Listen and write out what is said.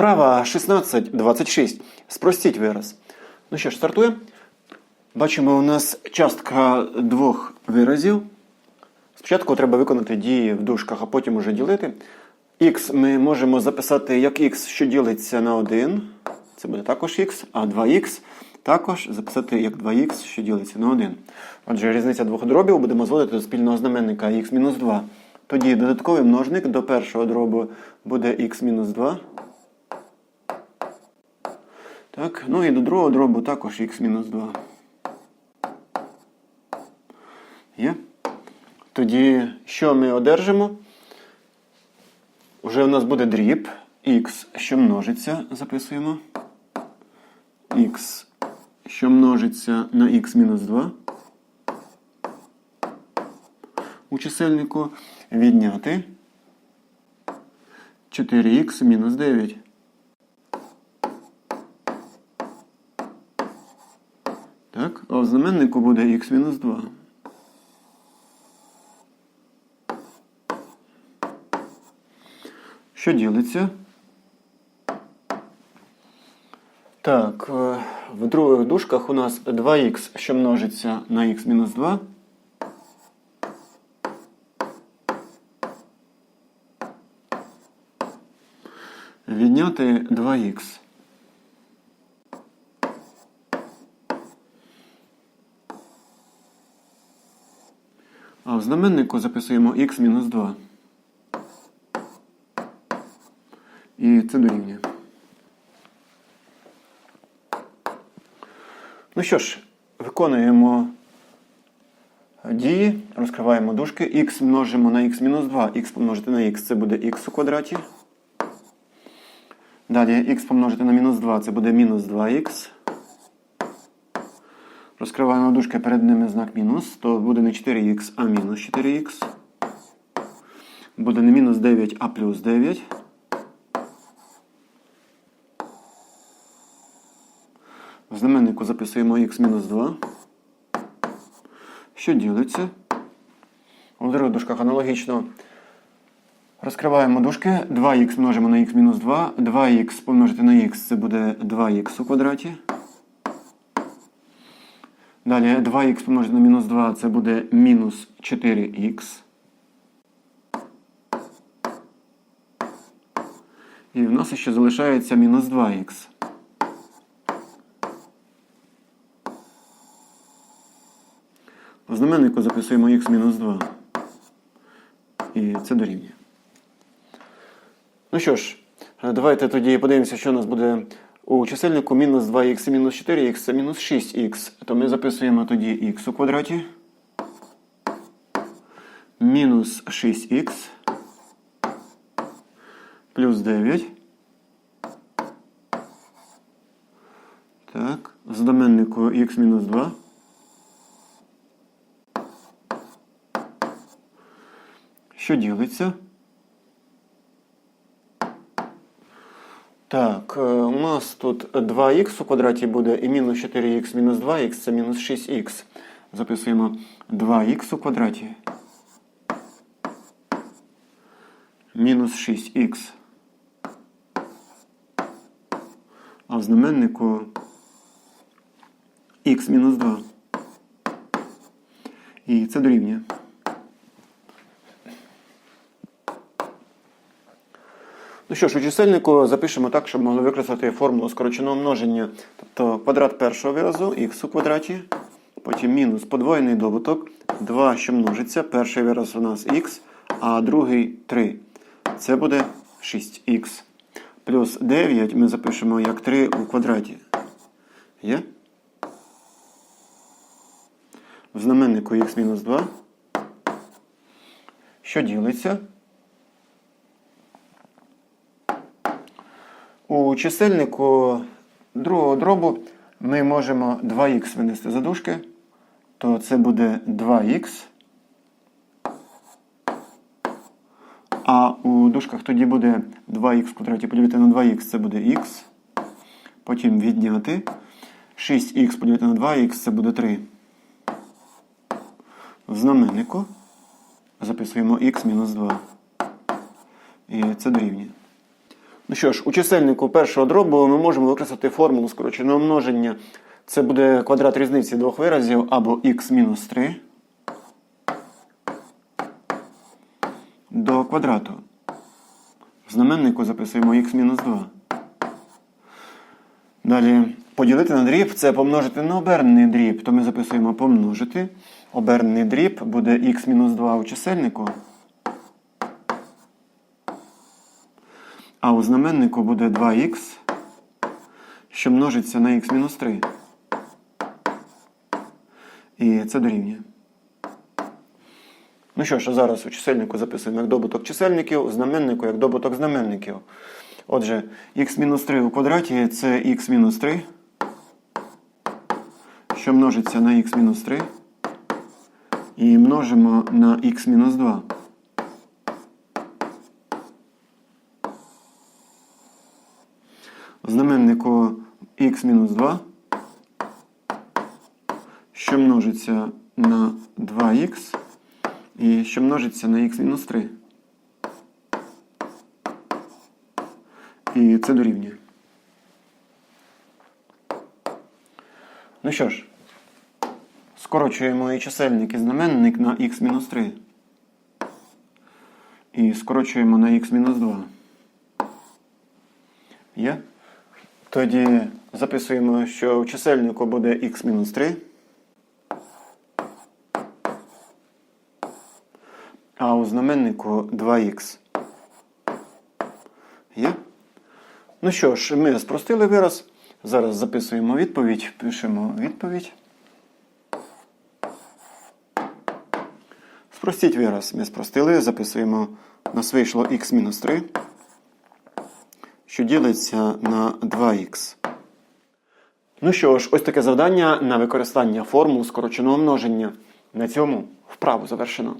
Вправа 16.26. Спростіть вираз. Ну що ж, стартуємо. Бачимо, у нас частка двох виразів. Спочатку треба виконати дії в дужках, а потім уже ділити. Х ми можемо записати як х, що ділиться на 1. Це буде також х, а 2х також записати як 2х, що ділиться на 1. Отже, різниця двох дробів будемо зводити до спільного знаменника х-2. Тоді додатковий множник до першого дробу буде х-2. Так, ну і до другого дробу також х-2. Є? Тоді що ми одержимо? Уже у нас буде дріб х, що множиться, записуємо. х, що множиться на х-2. У чисельнику відняти 4х мінус 9. Так, в знаменнику буде х мінус 2. Що ділиться? Так, е, в других дужках у нас 2х, що множиться на х мінус 2. Відняти 2х. Знаменнику записуємо х мінус 2. І це дорівнює. Ну що ж, виконуємо дії, розкриваємо дужки. х множимо на х мінус 2. х помножити на х це буде х у квадраті. Далі х помножити на мінус 2 це буде мінус 2х. Розкриваємо дужки перед ними знак мінус, то буде не 4х, а мінус 4х. Буде не мінус 9, а плюс 9. В знаменнику записуємо х-2. Що ділиться? У других дужках аналогічно. Розкриваємо дужки. 2х множимо на х-2. 2х помножити на х це буде 2х у квадраті. Далі 2х помножити на мінус 2 це буде мінус 4х. І в нас ще залишається мінус 2х. В знаменнику записуємо х-2. І це дорівнює. Ну що ж, давайте тоді подивимося, що у нас буде у чисельнику мінус 2х і мінус 4х це мінус 6х. То ми записуємо тоді х у квадраті. Мінус 6х. Плюс 9. Так, в знаменнику х мінус 2. Що ділиться? Так, е, у нас тут 2х у квадраті буде і мінус 4х мінус 2х це мінус 6х. Записуємо 2х у квадраті. Мінус 6х. А в знаменнику х мінус 2. І це дорівнює. Ну що ж, у чисельнику запишемо так, щоб могли використати формулу скороченого множення. Тобто квадрат першого виразу х у квадраті, потім мінус подвоєний добуток, 2, що множиться. Перший вираз у нас х, а другий 3. Це буде 6х. Плюс 9 ми запишемо як 3 у квадраті. Є? В знаменнику х мінус 2. Що ділиться? У чисельнику другого дробу ми можемо 2х винести за дужки, то це буде 2х. А у дужках тоді буде 2х в квадраті поділити на 2х, це буде х. Потім відняти. 6х поділити на 2х, це буде 3. В знаменнику записуємо х мінус 2. І це дорівнює. Ну що ж, у чисельнику першого дробу ми можемо використати формулу скороченого множення. Це буде квадрат різниці двох виразів або х мінус 3 до квадрату. В знаменнику записуємо х мінус 2. Далі поділити на дріб це помножити на обернений дріб. То ми записуємо помножити. Обернений дріб буде х мінус 2 у чисельнику. А у знаменнику буде 2х, що множиться на х-3. І це дорівнює. Ну що ж, зараз у чисельнику записуємо як добуток чисельників, у знаменнику як добуток знаменників. Отже, х-3 у квадраті це х-3, що множиться на х-3. І множимо на х-2. Знаменнику х-2, що множиться на 2х і що множиться на х-3. І це дорівнює. Ну що ж, скорочуємо і чисельник і знаменник на х-3. І скорочуємо на х-2. Є? Тоді записуємо, що у чисельнику буде х-3. А у знаменнику 2х. Є? Ну що ж, ми спростили вираз. Зараз записуємо відповідь, пишемо відповідь. Спростіть вираз. Ми спростили, записуємо. У нас вийшло х-3, що ділиться на 2х. Ну що ж, ось таке завдання на використання формул скороченого множення. На цьому вправу завершено.